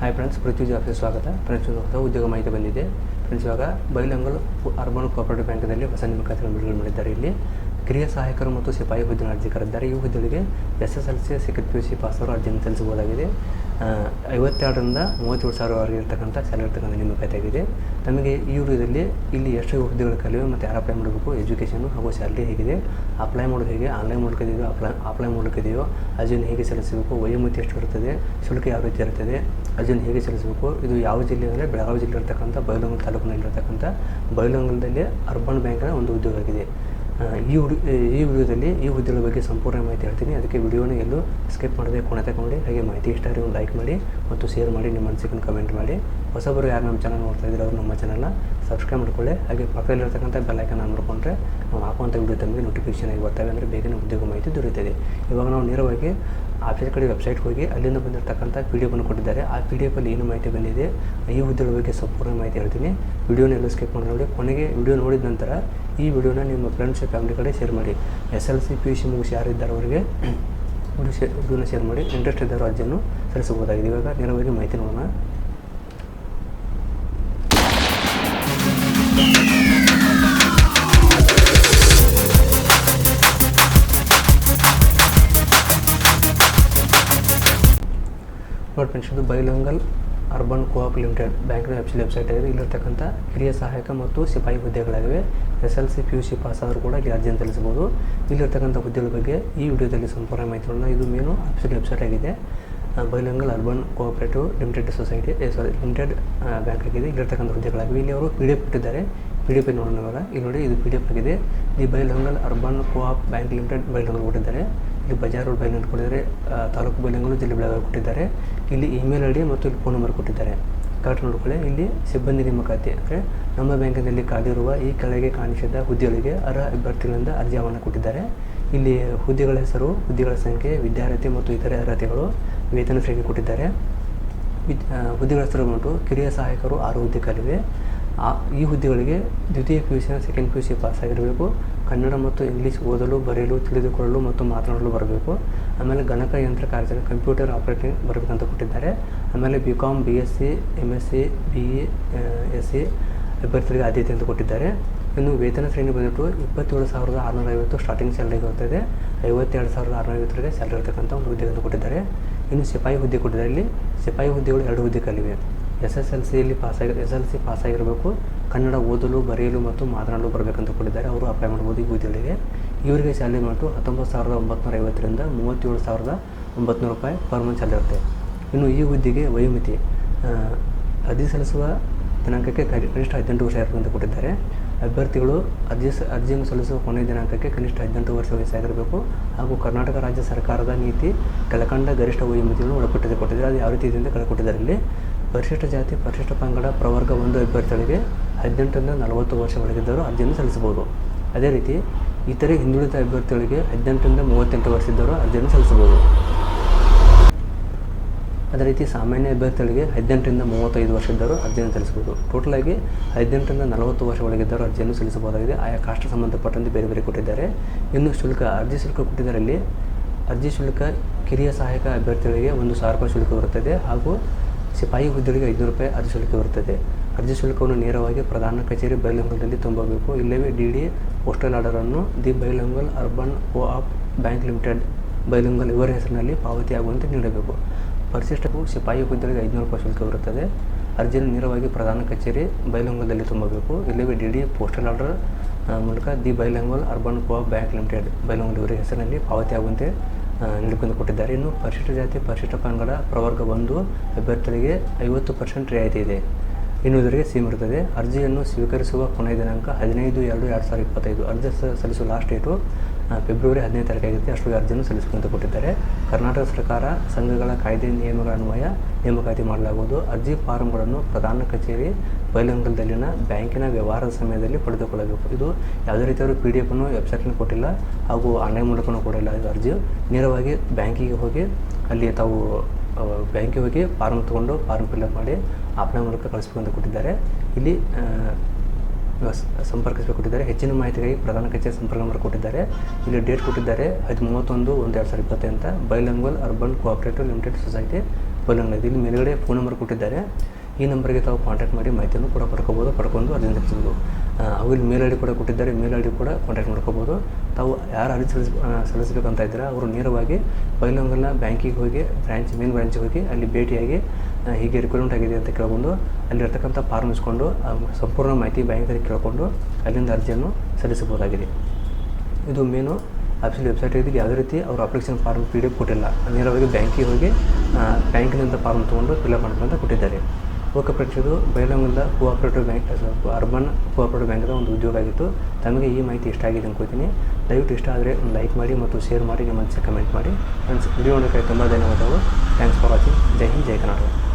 Hi friends Prithvi office ಸ್ವಾಗತ. Friends ಹೊಸ ಉದ್ಯೋಗ ಮಾಹಿತಿ ಬಂದಿದೆ. ಫ್ರೆಂಡ್ಸ್ ಇವಾಗ ಬೈಲಂಗಲ್ ಅರ್ಬನ್ ಕೋಆಪರೇಟಿವ್ ಬ್ಯಾಂಕ್ನಲ್ಲಿ ಹೊಸ ಖಾತೆಗಳನ್ನು ಬಿಡುಗಡೆ ಮಾಡಿದ್ದಾರೆ ಇಲ್ಲಿ. ಕಿರಿಯ ಸಹಾಯಕರು ಮತ್ತು ಸಿಪಾಯಿ ಹುದ್ದೆಯನ್ನು ಅರ್ಜಿ ಕರೆದಿದ್ದಾರೆ ಈ ಹುದ್ದೆಗಳಿಗೆ S S L C second P U C ಪಾಸವರು ಅರ್ಜಿಯನ್ನು ಸಲ್ಲಿಸಬಹುದಾಗಿದೆ ಐವತ್ತೆರಡರಿಂದ ಮೂವತ್ತೇಳು ಸಾವಿರವರೆಗೆ ಇರತಕ್ಕಂಥ ಸ್ಯಾಲರಿ ಇರ್ತಕ್ಕಂಥ ನಿಮ್ಮ ಆಗಿದೆ ನಮಗೆ ಈ ಹುದ್ದೆಯಲ್ಲಿ ಇಲ್ಲಿ ಎಷ್ಟು ಹುದ್ದೆಗಳು ಕಲಿವೆ ಮತ್ತು ಯಾರು ಅಪ್ಲೈ ಮಾಡಬೇಕು ಎಜುಕೇಷನು ಹಾಗೂ ಸ್ಯಾಲ್ರಿ ಹೇಗಿದೆ, ಅಪ್ಲೈ ಮಾಡೋದು ಹೇಗೆ, ಆನ್ಲೈನ್ ಮೂಲಕ ಇದೆಯೋ, ಅಪ್ಲೈ ಅಪ್ಲೈ ಮೂಲಕ ಇದೆಯೋ, ಅರ್ಜಿಯನ್ನು ಹೇಗೆ ಸಲ್ಲಿಸಬೇಕು, ವಯೋಮಿತಿ ಎಷ್ಟು ಇರ್ತದೆ ಶುಲ್ಕ ಯಾವ ರೀತಿ ಇರ್ತದೆ ಅರ್ಜಿಯನ್ನು ಹೇಗೆ ಸಲ್ಲಿಸಬೇಕು, ಇದು ಯಾವ ಜಿಲ್ಲೆ ಅಂದರೆ ಬೆಳಗಾವಿ ಜಿಲ್ಲೆ ಇರ್ತಕ್ಕಂಥ ಬೈಲಹೊಂಗಲ ತಾಲೂಕಿನಲ್ಲಿರ್ತಕ್ಕಂಥ ಬಯಲುಂಗಲದಲ್ಲಿ ಅರ್ಬನ್ ಬ್ಯಾಂಕ್ನ ಒಂದು ಉದ್ಯೋಗ ಆಗಿದೆ ಈ ಹುಡು ಈ ವಿಡಿಯೋದಲ್ಲಿ ಈ ಹುದ್ದೆಗಳ ಬಗ್ಗೆ ಸಂಪೂರ್ಣ ಮಾಹಿತಿ ಹೇಳ್ತೀನಿ. ಅದಕ್ಕೆ ವಿಡಿಯೋನ ಎಲ್ಲೂ ಸ್ಕಿಪ್ ಮಾಡದೆ ಕೊನೆ ತಗೊಂಡು ಹಾಗೆ ಮಾಹಿತಿ ಇಷ್ಟ ಆದರೆ ಒಂದು ಲೈಕ್ ಮಾಡಿ ಮತ್ತು ಶೇರ್ ಮಾಡಿ ನಿಮ್ಮ ಮನಸ್ಸಿಗೆ ಕಮೆಂಟ್ ಮಾಡಿ. ಹೊಸಬರು ಯಾರು ನಮ್ಮ ಚಾನಲ್ ನೋಡ್ತಾ ಇದ್ದೀರೋ ಅವರು ನಮ್ಮ ಚಾನಲ್ನ ಸಬ್ಸ್ಕ್ರೈಬ್ ಮಾಡ್ಕೊಳ್ಳಿ. ಹಾಗೆ ಪಕ್ಕದಲ್ಲಿರ್ತಕ್ಕಂಥ ಬೆಲ್ಲೈಕನ್ ಆನ್ ಮಾಡ್ಕೊಂಡ್ರೆ ನಾವು ಹಾಕುವಂಥ ವಿಡಿಯೋ ತಮಗೆ ನೋಟಿಫಿಕೇಶನ್ ಆಗಿ ಬರ್ತವೆ ಅಂದರೆ ಬೇಗನೆ ಉದ್ಯೋಗ ಮಾಹಿತಿ ದೊರೆಯುತ್ತದೆ. ಇವಾಗ ನಾವು ನೇರವಾಗಿ ಆಫೀಸ್ ಕಡೆ ವೆಬ್ಸೈಟ್ಗೆ ಹೋಗಿ ಅಲ್ಲಿಂದ ಬಂದಿರತಕ್ಕಂಥ ಪಿ ಡಿ ಎಫನ್ನು ಕೊಟ್ಟಿದ್ದಾರೆ. ಆ ಪಿ ಡಿ ಏನು ಮಾಹಿತಿ ಬಂದಿದೆ, ಈ ಹುದ್ದೆಗಳ ಬಗ್ಗೆ ಸಂಪೂರ್ಣ ಮಾಹಿತಿ ಹೇಳ್ತೀನಿ. ವಿಡಿಯೋನ ಎಲ್ಲ ಸ್ಕಿಪ್ ಮಾಡಿ ನೋಡಿ ಕೊನೆಗೆ ವಿಡಿಯೋ ನೋಡಿದ ನಂತರ ಈ ವಿಡಿಯೋನ ನಿಮ್ಮ ಫ್ರೆಂಡ್ಸ್ ಫ್ಯಾಮಿಲಿ ಕಡೆ ಶೇರ್ ಮಾಡಿ. S L C P U C ಮುಗಿಸಿ ಯಾರಿದ್ದಾರೆ ಅವರಿಗೆ ವಿಡಿಯೋ ಶೇರ್ ವಿಡಿಯೋನ ಶೇರ್ ಮಾಡಿ. ಇಂಟ್ರೆಸ್ಟ್ ಇದ್ದವರು ಅರ್ಜಿಯನ್ನು ಸಲ್ಲಿಸಬಹುದಾಗಿದೆ. ಇವಾಗ ನೇರವಾಗಿ ಮಾಹಿತಿ ನೋಡೋಣ. ನೋಡಿ ಫ್ರೆಂಡ್ಸ್ ಇದು ಬೈಲಂಗಲ್ ಅರ್ಬನ್ ಕೋಆಪ್ ಲಿಮಿಟೆಡ್ ಬ್ಯಾಂಕ್ನ ವೆಬ್ಸೈಟ್ ವೆಬ್ಸೈಟ್ ಆಗಿದೆ. ಇಲ್ಲಿರ್ತಕ್ಕಂಥ ಹಿರಿಯ ಸಹಾಯಕ ಮತ್ತು ಸಿಪಾಯಿ ಹುದ್ದೆಗಳಾಗಿವೆ. S L C P U C pass ಆದರೂ ಕೂಡ ಇಲ್ಲಿ ಅರ್ಜಿಯನ್ನು ತಿಳಿಸಬಹುದು ಇಲ್ಲಿರ್ತಕ್ಕಂಥ ಹುದ್ದೆಗಳ ಬಗ್ಗೆ ಈ ವಿಡಿಯೋದಲ್ಲಿ ಸಂಪೂರ್ಣ ಮಾಹಿತಿ ನೋಡೋಣ. ಇದು ಮೇನು ಆಫೀಸಿಯಲ್ ವೆಬ್ಸೈಟ್ ಆಗಿದೆ. Bailhongal urban cooperative limited society sorry limited bank ಆಗಿದೆ. ಇಲ್ಲಿರ್ತಕ್ಕಂಥ ಹುದ್ದೆಗಳಾಗಿವೆ. ಇಲ್ಲಿ ಅವರು ಪಿ ಡಿ ಎಫ್ ಕೊಟ್ಟಿದ್ದಾರೆ. ಪಿ ಡಿ ಎಫ್ ನೋಡೋಣ ಇವಾಗ ಇಲ್ಲಿ ನೋಡಿ ಇದು ಪಿ ಡಿ ಎಫ್ ಆಗಿದೆ. The Bailhongal urban co-op bank limited Bailhongal ಕೊಟ್ಟಿದ್ದಾರೆ. ಇಲ್ಲಿ ಬಜಾರ್ ರೋಡ್ ಬೈಲಂಗಲ್ ಕೊಟ್ಟಿದ್ದಾರೆ. ತಾಲೂಕು ಬೈಲಂಗಲು ಜಿಲ್ಲೆ ಬೆಳಗಾವಿ ಕೊಟ್ಟಿದ್ದಾರೆ. ಇಲ್ಲಿ ಇಮೇಲ್ ಐ ಡಿ ಮತ್ತು ಇಲ್ಲಿ ಫೋನ್ ನಂಬರ್ ಕೊಟ್ಟಿದ್ದಾರೆ. ಕರೆಕ್ಟ್ ನೋಡ್ಕೊಳ್ಳಿ. ಇಲ್ಲಿ ಸಿಬ್ಬಂದಿ ನೇಮಕಾತಿ, ಅಂದರೆ ನಮ್ಮ ಬ್ಯಾಂಕಿನಲ್ಲಿ ಖಾಲಿರುವ ಈ ಕೆಳಗೆ ಕಾಣಿಸಿದ ಹುದ್ದೆಗಳಿಗೆ ಅರ್ಹ ಅಭ್ಯರ್ಥಿಗಳಿಂದ ಅರ್ಜಿ ಕೊಟ್ಟಿದ್ದಾರೆ. ಇಲ್ಲಿ ಹುದ್ದೆಗಳ ಹೆಸರು, ಹುದ್ದೆಗಳ ಸಂಖ್ಯೆ ವಿದ್ಯಾರ್ಥಿ ಮತ್ತು ಇತರೆ ಅರ್ಹತೆಗಳು ವೇತನ ಶ್ರೇಣಿ ಕೊಟ್ಟಿದ್ದಾರೆ. ವಿದ್ ಹುದ್ದೆಗಳ ಹೆಸರು ಬಂದು ಕಿರಿಯ ಸಹಾಯಕರು ಆರು ಹುದ್ದೆ ಕಲಿವೆ ಆ, ಈ ಹುದ್ದೆಗಳಿಗೆ ದ್ವಿತೀಯ P U C second P U C pass ಆಗಿರಬೇಕು. ಕನ್ನಡ ಮತ್ತು ಇಂಗ್ಲೀಷ್ ಓದಲು, ಬರೆಯಲು, ತಿಳಿದುಕೊಳ್ಳಲು ಮತ್ತು ಮಾತನಾಡಲು ಬರಬೇಕು. ಆಮೇಲೆ ಗಣಕ ಯಂತ್ರ ಕಾರ್ಯಾಚರಣೆ ಕಂಪ್ಯೂಟರ್ ಆಪರೇಟಿಂಗ್ ಬರಬೇಕಂತ ಕೊಟ್ಟಿದ್ದಾರೆ. ಆಮೇಲೆ B com B S C M S C B E S C ಅಭ್ಯರ್ಥಿಗಳಿಗೆ ಆದ್ಯತೆ ಅಂತ ಕೊಟ್ಟಿದ್ದಾರೆ. ಇನ್ನು ವೇತನ ಶ್ರೇಣಿ ಬಂದ್ಬಿಟ್ಟು ಇಪ್ಪತ್ತೇಳು ಸಾವಿರದ ಆರುನೂರ ಐವತ್ತು ಸ್ಟಾರ್ಟಿಂಗ್ ಸ್ಯಾಲ್ರಿ ಇರುತ್ತದೆ ಐವತ್ತೆರಡು ಸಾವಿರದ ಆರುನೂರ ಐವತ್ತರಿಗೆ ಸ್ಯಾಲ್ರಿ ಇರ್ತಕ್ಕಂಥ ಒಂದು ಹುದ್ದೆ ಅಂತ ಕೊಟ್ಟಿದ್ದಾರೆ. ಇನ್ನು ಸಿಪಾಯಿ ಹುದ್ದೆ ಕೊಟ್ಟಿದ್ದಾರೆ. ಇಲ್ಲಿ ಸಿಪಾಯಿ ಹುದ್ದೆಗಳು ಎರಡು ಹುದ್ದೆ ಕಲಿವೆ ಎಸ್ ಎಸ್ ಎಲ್ ಸಿಯಲ್ಲಿ ಪಾಸಾಗಿ, ಎಸ್ ಎಲ್ ಸಿ ಪಾಸಾಗಿರಬೇಕು. ಕನ್ನಡ ಓದಲು, ಬರೆಯಲು ಮತ್ತು ಮಾತನಾಡಲು ಬರಬೇಕಂತ ಕೊಟ್ಟಿದ್ದಾರೆ. ಅವರು ಅಪ್ಲೈ ಮಾಡ್ಬೋದು ಈ ಹುದ್ದೆಗಳಿಗೆ ಇವರಿಗೆ ಸ್ಯಾಲ್ರಿ ಬಂತು ಹತ್ತೊಂಬತ್ತು ಸಾವಿರದ ಒಂಬತ್ತು ಐವತ್ತರಿಂದ ಮೂವತ್ತೇಳು ಸಾವಿರದ ಒಂಬತ್ತು ರೂಪಾಯಿ ಪರ್ ಮಂತ್ ಸ್ಯಾಲ್ರಿ ಇರುತ್ತೆ. ಇನ್ನು ಈ ಹುದ್ದೆಗೆ ವಯೋಮಿತಿ ಅರ್ಜಿ ಸಲ್ಲಿಸುವ ದಿನಾಂಕಕ್ಕೆ ಕನಿಷ್ಠ ಹದಿನೆಂಟು ವರ್ಷ ಇರಬೇಕಂತ ಕೊಟ್ಟಿದ್ದಾರೆ. ಅಭ್ಯರ್ಥಿಗಳು ಅರ್ಜಿ ಅರ್ಜಿಯನ್ನು ಸಲ್ಲಿಸುವ ಕೊನೆಯ ದಿನಾಂಕಕ್ಕೆ ಕನಿಷ್ಠ ಹದಿನೆಂಟು ವರ್ಷ ವಯಸ್ಸಾಗಿರಬೇಕು. ಹಾಗೂ ಕರ್ನಾಟಕ ರಾಜ್ಯ ಸರ್ಕಾರದ ನೀತಿ, ಕೆಳಕಂಡ ಗರಿಷ್ಠ ವಯೋಮಿತಿಯನ್ನು ಒಳಪಟ್ಟಿದೆ ಕೊಟ್ಟಿದ್ದಾರೆ. ಅದು ಯಾವ ರೀತಿ ಇದೆ ಅಂತ ಕೆಳಕೊಟ್ಟಿದ್ದಾರೆ ಇಲ್ಲಿ. ಪರಿಶಿಷ್ಟ ಜಾತಿ, ಪರಿಶಿಷ್ಟ ಪಂಗಡ, ಪ್ರವರ್ಗ ಒಂದು, ಅಭ್ಯರ್ಥಿಗಳಿಗೆ ಹದಿನೆಂಟರಿಂದ ನಲವತ್ತು ವರ್ಷ ಒಳಗಿದ್ದವರು ಅರ್ಜಿಯನ್ನು ಸಲ್ಲಿಸಬಹುದು. ಅದೇ ರೀತಿ ಇತರೆ ಹಿಂದುಳಿದ ಅಭ್ಯರ್ಥಿಗಳಿಗೆ ಹದಿನೆಂಟರಿಂದ ಮೂವತ್ತೆಂಟು ವರ್ಷ ಇದ್ದವರು ಅರ್ಜಿಯನ್ನು ಸಲ್ಲಿಸಬಹುದು. ಅದೇ ರೀತಿ ಸಾಮಾನ್ಯ ಅಭ್ಯರ್ಥಿಗಳಿಗೆ ಹದಿನೆಂಟರಿಂದ ಮೂವತ್ತೈದು ವರ್ಷ ಇದ್ದವರು ಅರ್ಜಿಯನ್ನು ಸಲ್ಲಿಸಬಹುದು. ಟೋಟಲಾಗಿ ಹದಿನೆಂಟರಿಂದ ನಲವತ್ತು ವರ್ಷ ಒಳಗಿದ್ದವರು ಅರ್ಜಿಯನ್ನು ಸಲ್ಲಿಸಬಹುದಾಗಿದೆ. ಆಯಾ ಕಾಸ್ಟ್ ಸಂಬಂಧಪಟ್ಟಂತೆ ಬೇರೆ ಬೇರೆ ಕೊಟ್ಟಿದ್ದಾರೆ. ಇನ್ನು ಶುಲ್ಕ, ಅರ್ಜಿ ಶುಲ್ಕ ಕೊಟ್ಟಿದ್ದರಲ್ಲಿ ಅರ್ಜಿ ಶುಲ್ಕ ಕಿರಿಯ ಸಹಾಯಕ ಅಭ್ಯರ್ಥಿಗಳಿಗೆ ಒಂದು ಸಾವಿರ ರೂಪಾಯಿ ಶುಲ್ಕ ಬರುತ್ತದೆ. ಹಾಗೂ ಸಿಪಾಯಿ ಹುದ್ದೆಗಳಿಗೆ ಐದುನೂರು ರೂಪಾಯಿ ಅರ್ಜಿ ಶುಲ್ಕ ಇರುತ್ತದೆ ಅರ್ಜಿ ಶುಲ್ಕವನ್ನು ನೇರವಾಗಿ ಪ್ರಧಾನ ಕಚೇರಿ ಬೈಲಹೊಂಗಲದಲ್ಲಿ ತುಂಬಬೇಕು. ಇಲ್ಲವೇ ಡಿ ಡಿ ಪೋಸ್ಟಲ್ ಆರ್ಡರನ್ನು the Bailhongal urban co op bank limited Bailhongal ಇವರ ಹೆಸರಿನಲ್ಲಿ ಪಾವತಿಯಾಗುವಂತೆ ನೀಡಬೇಕು. ಪರಿಶಿಷ್ಟಕ್ಕೂ ಸಿಪಾಯಿ ಹುದ್ದೆಗಳಿಗೆ ಐದುನೂರು ರೂಪಾಯಿ ಶುಲ್ಕ ಬರುತ್ತದೆ. ಅರ್ಜಿಯನ್ನು ನೇರವಾಗಿ ಪ್ರಧಾನ ಕಚೇರಿ ಬೈಲಹೊಂಗಲದಲ್ಲಿ ತುಂಬಬೇಕು. ಇಲ್ಲವೇ ಡಿ ಡಿ ಪೋಸ್ಟಲ್ ಆರ್ಡರ್ ಮೂಲಕ the Bailhongal urban co op bank limited Bailhongal ಇವರ ಹೆಸರಿನಲ್ಲಿ ಪಾವತಿಯಾಗುವಂತೆ ನೀಡಿಕೊಂಡು ಕೊಟ್ಟಿದ್ದಾರೆ. ಇನ್ನು ಪರಿಶಿಷ್ಟ ಜಾತಿ, ಪರಿಶಿಷ್ಟ ಪಂಗಡ, ಪ್ರವರ್ಗ ಒಂದು, ಅಭ್ಯರ್ಥಿಗಳಿಗೆ ಐವತ್ತು ಪರ್ಸೆಂಟ್ ರಿಯಾಯಿತಿ ಇದೆ. ಇನ್ನು ಇದರಿಗೆ ಸೀಮ್ ಅರ್ಜಿಯನ್ನು ಸ್ವೀಕರಿಸುವ ಕೊನೆಯ ದಿನಾಂಕ ಹದಿನೈದು ಎರಡು ಎರಡು ಸಾವಿರದ ಇಪ್ಪತ್ತೈದು. ಅರ್ಜಿ ಸಲ್ಲಿಸುವ ಲಾಸ್ಟ್ ಡೇಟು ಫೆಬ್ರವರಿ ಹದಿನೈದು ತಾರೀಕಾಗಿರುತ್ತೆ ಅಷ್ಟೊಂದು ಅರ್ಜಿಯನ್ನು ಸಲ್ಲಿಸಿಕೊಂಡು ಕೊಟ್ಟಿದ್ದಾರೆ. ಕರ್ನಾಟಕ ಸರ್ಕಾರ ಸಂಘಗಳ ಕಾಯ್ದೆ ನಿಯಮಗಳ ಅನ್ವಯ ನೇಮಕಾತಿ ಮಾಡಲಾಗುವುದು. ಅರ್ಜಿ ಫಾರಂಗಳನ್ನು ಪ್ರಧಾನ ಕಚೇರಿ ಬೈಲಂಗಲದಲ್ಲಿನ ಬ್ಯಾಂಕಿನ ವ್ಯವಹಾರದ ಸಮಯದಲ್ಲಿ ಪಡೆದುಕೊಳ್ಳಬೇಕು. ಇದು ಯಾವುದೇ ರೀತಿಯವರು ಪಿ ಡಿ ಎಫನ್ನು ವೆಬ್ಸೈಟ್ನಲ್ಲಿ ಕೊಟ್ಟಿಲ್ಲ ಹಾಗೂ ಆನ್ಲೈನ್ ಮೂಲಕನೂ ಕೊಡಿಲ್ಲ ಇದು ಅರ್ಜಿ. ನೇರವಾಗಿ ಬ್ಯಾಂಕಿಗೆ ಹೋಗಿ ಅಲ್ಲಿ ತಾವು ಬ್ಯಾಂಕಿಗೆ ಹೋಗಿ ಫಾರ್ಮ್ ತೊಗೊಂಡು ಫಾರ್ಮ್ ಫಿಲ್ಅಪ್ ಮಾಡಿ ಆಫ್ಲೈನ್ ಮೂಲಕ ಕಳಿಸ್ಬೇಕು ಅಂತ ಕೊಟ್ಟಿದ್ದಾರೆ. ಇಲ್ಲಿ ಆ, ಸ- ಸಂಪರ್ಕಿಸಬೇಕು ಕೊಟ್ಟಿದ್ದಾರೆ ಹೆಚ್ಚಿನ ಮಾಹಿತಿಗಾಗಿ ಪ್ರಧಾನ ಕಚೇರಿ ಸಂಪರ್ಕ ನಂಬರ್ ಕೊಟ್ಟಿದ್ದಾರೆ. ಇಲ್ಲಿ ಡೇಟ್ ಕೊಟ್ಟಿದ್ದಾರೆ. ಐದು ಮೂವತ್ತೊಂದು ಒಂದು ಎರಡು ಸಾವಿರದ ಇಪ್ಪತ್ತೈದು ಅಂತ. Bailhongal urban cooperative limited society Bailhongal ಇಲ್ಲಿ ಮೇಲುಗಡೆ ಫೋನ್ ನಂಬರ್ ಕೊಟ್ಟಿದ್ದಾರೆ. ಈ ನಂಬರ್ಗೆ ತಾವು ಕಾಂಟ್ಯಾಕ್ಟ್ ಮಾಡಿ ಮಾಹಿತಿಯನ್ನು ಕೂಡ ಪಡ್ಕೋಬೋದು ಪಡ್ಕೊಂಡು ಅರ್ಜಿ ಸಲ್ಲಿಸಬಹುದು ಅವು ಇಲ್ಲಿ ಮೇಲ್ ಐ ಡಿ ಕೂಡ ಕೊಟ್ಟಿದ್ದಾರೆ. ಮೇಲ್ ಐ ಡಿ ಕೂಡ ಕಾಂಟ್ಯಾಕ್ಟ್ ಮಾಡ್ಕೋಬೋದು. ತಾವು ಯಾರು ಅರ್ಜಿ ಸಲ್ಲಿಸ್ ಸಲ್ಲಿಸಬೇಕಂತ ಇದ್ದೀರಾ ಅವರು ನೇರವಾಗಿ ಬೈಲಂಗಲ್ನ ಬ್ಯಾಂಕಿಗೆ ಹೋಗಿ ಬ್ರ್ಯಾಂಚ್ ಮೇನ್ ಬ್ರ್ಯಾಂಚಿಗೆ ಹೋಗಿ ಅಲ್ಲಿ ಭೇಟಿಯಾಗಿ ಹೀಗೆ ರಿಕ್ವೈರ್ಮೆಂಟ್ ಆಗಿದೆ ಅಂತ ಕೇಳ್ಕೊಂಡು ಅಲ್ಲಿರ್ತಕ್ಕಂಥ ಫಾರ್ಮ್ ಇಸ್ಕೊಂಡು ಸಂಪೂರ್ಣ ಮಾಹಿತಿ ಬ್ಯಾಂಕಲ್ಲಿ ಕೇಳಿಕೊಂಡು ಅಲ್ಲಿಂದ ಅರ್ಜಿಯನ್ನು ಸಲ್ಲಿಸಬಹುದಾಗಿದೆ. ಇದು ಮೇನು ಆಫೀಸಲ್ಲಿ ವೆಬ್ಸೈಟ್ ಇದಕ್ಕೆ ಯಾವುದೇ ರೀತಿ ಅವರು application form P D F ಕೊಟ್ಟಿಲ್ಲ. ನೇರವಾಗಿ ಬ್ಯಾಂಕಿಗೆ ಹೋಗಿ ಬ್ಯಾಂಕಿನಿಂದ ಫಾರ್ಮ್ ತೊಗೊಂಡು ಫಿಲಪ್ ಮಾಡ್ಕೊಂತ ಕೊಟ್ಟಿದ್ದಾರೆ. ಓಕೆ ಫ್ರೆಂಡ್ಸ್ ಇದು co cooperative bank urban cooperative ಬ್ಯಾಂಕ್ದ ಒಂದು ಉದ್ಯೋಗ ಆಗಿತ್ತು. ತಮಗೆ ಈ ಮಾಹಿತಿ ಇಷ್ಟ ಆಗಿದೆ ಅಂದ್ಕೋತೀನಿ ದಯವಿಟ್ಟು ಇಷ್ಟ ಆದರೆ ಒಂದು ಲೈಕ್ ಮಾಡಿ ಮತ್ತು ಶೇರ್ ಮಾಡಿ, ನಿಮ್ಮ ಮನಸ್ಸಿಗೆ ಕಮೆಂಟ್ ಮಾಡಿ. ಫ್ರೆಂಡ್ಸ್ ವಿಡಿಯೋ ನೋಡೋಕ್ಕೆ ತುಂಬ ಧನ್ಯವಾದಗಳು. ಥ್ಯಾಂಕ್ಸ್ ಫಾರ್ ವಾಚಿಂಗ್ ಜೈ ಹಿಂದ್, ಜೈ ಕರ್ನಾಟಕ.